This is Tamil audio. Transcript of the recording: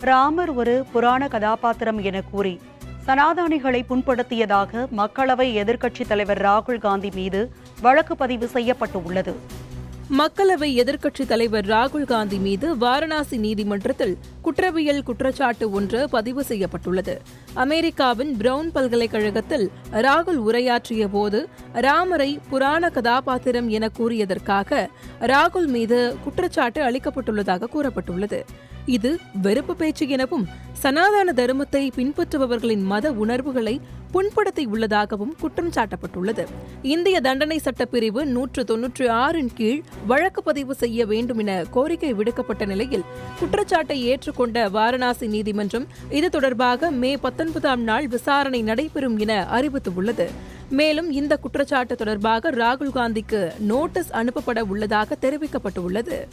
ராமர் ஒரு புராண கதாபாத்திரம் என கூறி சனாதானிகளை புண்படுத்தியதாக மக்களவை எதிர்க்கட்சித் தலைவர் ராகுல் காந்தி மீது வழக்கு பதிவு செய்யப்பட்டுள்ளது மக்களவை எதிர்க்கட்சித் தலைவர் ராகுல் காந்தி மீது வாரணாசி நீதிமன்றத்தில் குற்றவியல் குற்றச்சாட்டு ஒன்று பதிவு செய்யப்பட்டுள்ளது. அமெரிக்காவின் பிரவுன் பல்கலைக்கழகத்தில் ராகுல் உரையாற்றிய போது ராமரை புராண கதாபாத்திரம் என கூறியதற்காக ராகுல் மீது குற்றச்சாட்டு அளிக்கப்பட்டுள்ளதாக கூறப்பட்டுள்ளது. இது வெறுப்பு பேச்சு எனவும் சனாதன தர்மத்தை பின்பற்றுபவர்களின் மத உணர்வுகளை புண்படுத்தி உள்ளதாகவும் குற்றம் சாட்டப்பட்டுள்ளது. இந்திய தண்டனை சட்டப்பிரிவு நூற்று தொன்னூற்றி ஆறின் கீழ் வழக்கு பதிவு செய்ய வேண்டும் என கோரிக்கை விடுக்கப்பட்ட நிலையில் குற்றச்சாட்டை ஏற்றுக்கொண்ட வாரணாசி நீதிமன்றம் இது தொடர்பாக மே பத்தொன்பதாம் நாள் விசாரணை நடைபெறும் என அறிவித்துள்ளது. மேலும் இந்த குற்றச்சாட்டு தொடர்பாக ராகுல் காந்திக்கு நோட்டீஸ் அனுப்பப்பட உள்ளதாக தெரிவிக்கப்பட்டுள்ளது.